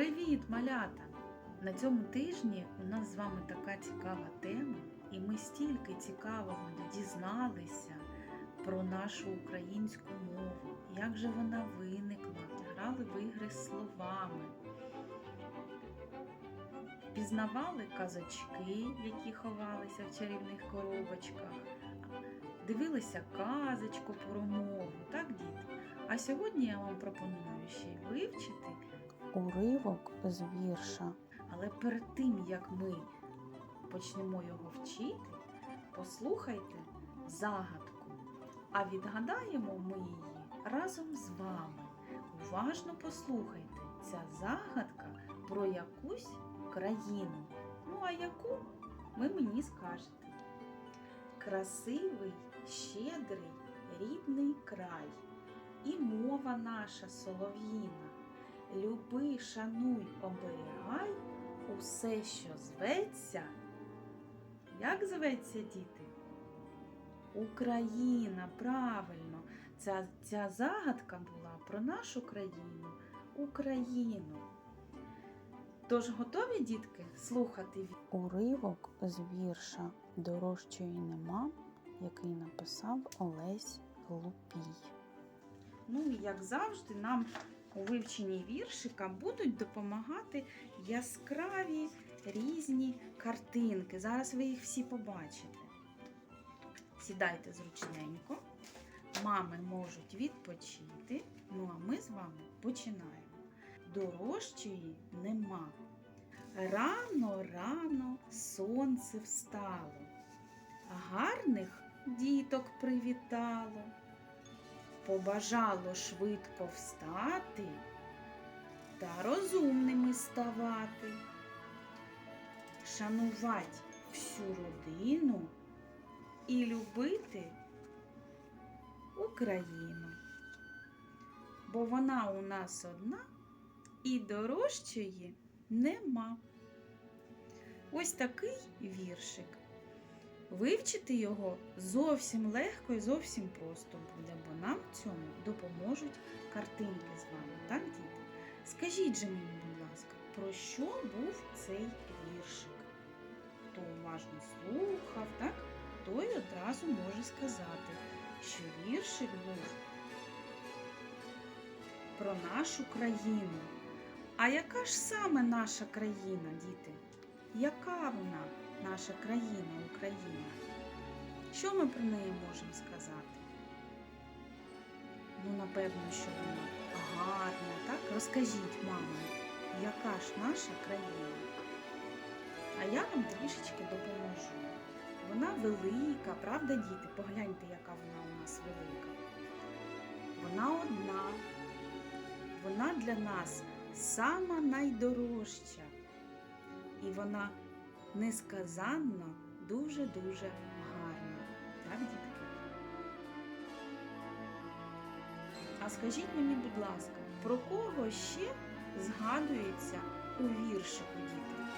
Привіт, малята! На цьому тижні у нас з вами така цікава тема, і ми стільки цікавого дізналися про нашу українську мову, як же вона виникла, грали в ігри словами, пізнавали казочки, які ховалися в чарівних коробочках, дивилися казочку про мову, так, діти? А сьогодні я вам пропоную ще й вивчити Уривок з вірша Але перед тим, як ми почнемо його вчити, послухайте загадку. А відгадаємо ми її разом з вами. Уважно послухайте, ця загадка про якусь країну. Ну, а яку ви мені скажете? Красивий, щедрий, рідний край, і мова наша солов'їна. Люби, шануй, оберігай усе, що зветься. Як зветься, діти? Україна, правильно. Ця, ця загадка була про нашу країну, Україну. Тож готові, дітки, слухати уривок з вірша Дорожчої нема, який написав Олесь Глупій. Ну і як завжди, нам у вивченні віршика будуть допомагати яскраві різні картинки. Зараз ви їх всі побачите. Сідайте зручненько. Мами можуть відпочити. Ну а ми з вами починаємо. Дорожчої нема. Рано, рано сонце встало. Гарних діток привітало побажало швидко встати та розумними ставати, шанувати всю родину і любити Україну. Бо вона у нас одна і дорожчої нема. Ось такий віршик. Вивчити його зовсім легко і зовсім просто буде, бо нам в цьому допоможуть картинки з вами, так, діти? Скажіть же мені, будь ласка, про що був цей віршик? Хто уважно слухав, так, той одразу може сказати, що віршик був про нашу країну. А яка ж саме наша країна, діти? Яка вона? Наша країна, Україна. Що ми про неї можемо сказати? Ну, напевно, що вона гарна, так? Розкажіть, мамо, яка ж наша країна? А я вам трішечки допоможу. Вона велика, правда, діти? Погляньте, яка вона у нас велика. Вона одна. Вона для нас сама найдорожча. І вона несказанно дуже-дуже гарно. Так, дітки? А скажіть мені, будь ласка, про кого ще згадується у віршику діти?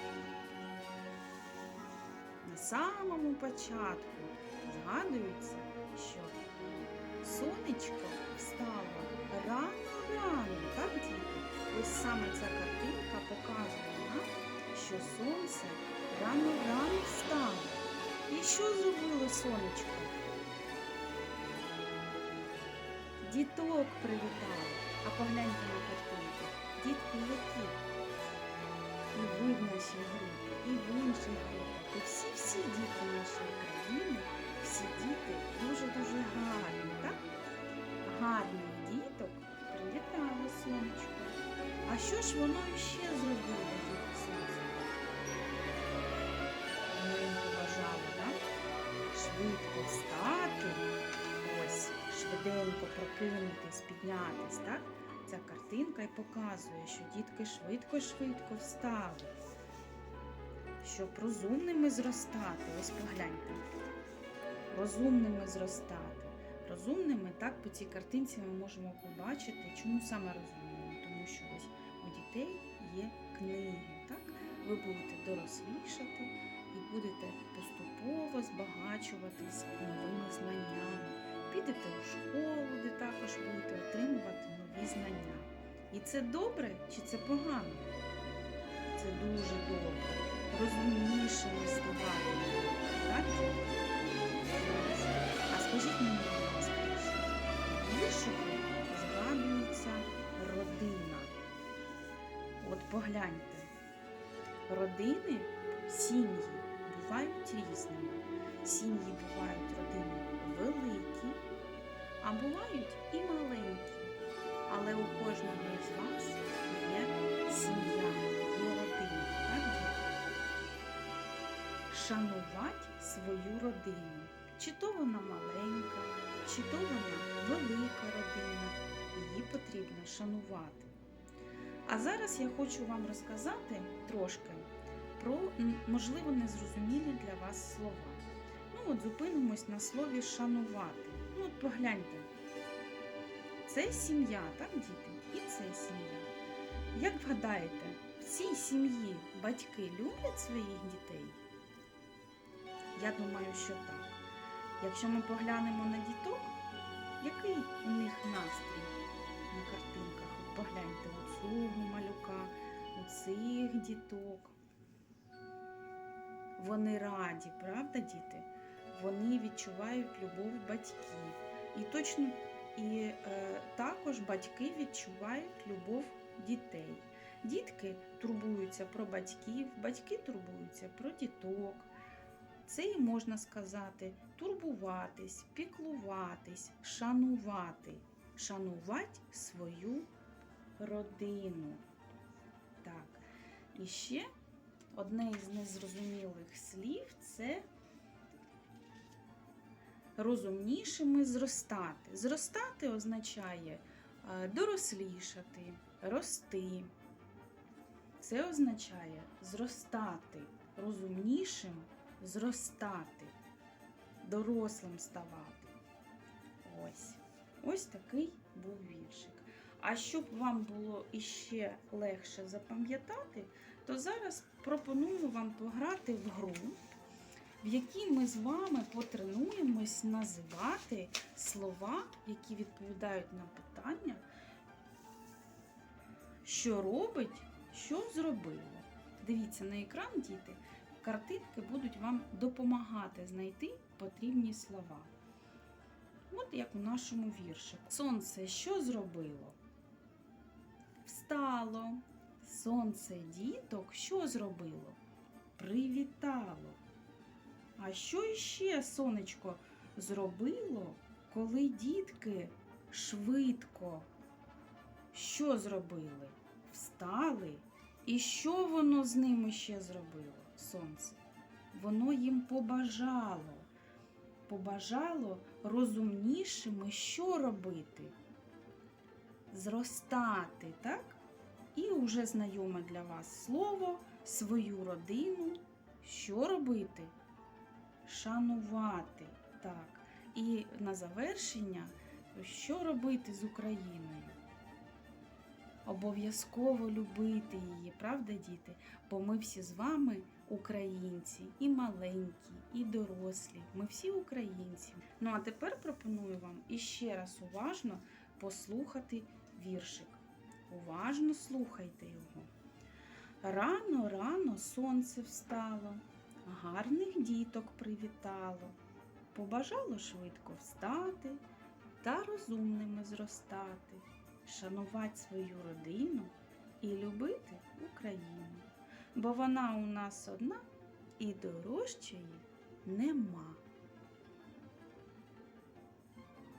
На самому початку згадується, що сонечко встало рано-рано, так, діти? Ось саме ця картинка показує нам, що сонце рано-рано встало. І що зробило сонечко? Діток привітало. А погляньте на картинку. Дітки які? І ви в нашій групі, і в інших групах. І всі-всі діти нашої країни, всі діти дуже-дуже гарні, так? Гарних діток привітало сонечко. А що ж воно ще зробило, швиденько прокинутись, піднятись, так? Ця картинка і показує, що дітки швидко-швидко встали. Щоб розумними зростати, ось погляньте. Розумними зростати. Розумними, так, по цій картинці ми можемо побачити, чому саме розумними, тому що ось у дітей є книги, так? Ви будете дорослішати і будете поступово збагачуватись новими знаннями. Підете у школу, де також будете отримувати нові знання. І це добре чи це погано? Це дуже добре. Розумнішими ставати. Так? А скажіть мені, будь ласка, ще, згадується родина. От погляньте. Родини, сім'ї бувають різними. Сім'ї бувають родини великі, а бувають і маленькі. Але у кожного із вас є сім'я, є родина. Так? Шанувати свою родину. Чи то вона маленька, чи то вона велика родина. Її потрібно шанувати. А зараз я хочу вам розказати трошки про можливо незрозумілі для вас слова. От зупинимось на слові шанувати. Ну от погляньте. Це сім'я, так, діти? І це сім'я. Як вгадаєте, в цій сім'ї батьки люблять своїх дітей? Я думаю, що так. Якщо ми поглянемо на діток, який у них настрій на картинках? От погляньте у цього малюка, у цих діток. Вони раді, правда, діти? Вони відчувають любов батьків. І точно і е, також батьки відчувають любов дітей. Дітки турбуються про батьків, батьки турбуються про діток. Це і можна сказати турбуватись, піклуватись, шанувати, шанувати свою родину. Так. І ще одне із незрозумілих слів це розумнішими зростати. Зростати означає е, дорослішати, рости. Це означає зростати, розумнішим зростати, дорослим ставати. Ось. Ось такий був віршик. А щоб вам було іще легше запам'ятати, то зараз пропоную вам пограти в гру, в якій ми з вами потренуємось називати слова, які відповідають на питання, що робить, що зробило. Дивіться на екран, діти, картинки будуть вам допомагати знайти потрібні слова. От як у нашому вірші. Сонце що зробило? Встало. Сонце діток що зробило? Привітало. А що іще сонечко зробило, коли дітки швидко? Що зробили? Встали. І що воно з ними ще зробило, сонце? Воно їм побажало. Побажало розумнішими, що робити? Зростати, так? І уже знайоме для вас слово, свою родину. Що робити? Шанувати. Так. І на завершення, що робити з Україною? Обов'язково любити її, правда, діти? Бо ми всі з вами українці, і маленькі, і дорослі. Ми всі українці. Ну а тепер пропоную вам іще раз уважно послухати віршик. Уважно слухайте його. Рано, рано сонце встало, гарних діток привітало, побажало швидко встати та розумними зростати, шанувати свою родину і любити Україну. Бо вона у нас одна і дорожчої нема.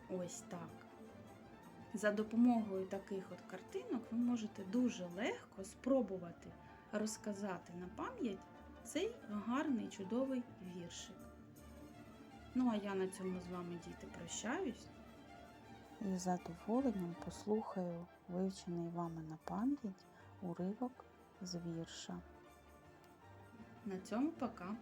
Ось так. За допомогою таких от картинок ви можете дуже легко спробувати розказати на пам'ять цей гарний чудовий віршик. Ну а я на цьому з вами, діти, прощаюсь. І з задоволенням послухаю вивчений вами на пам'ять уривок з вірша. На цьому пока.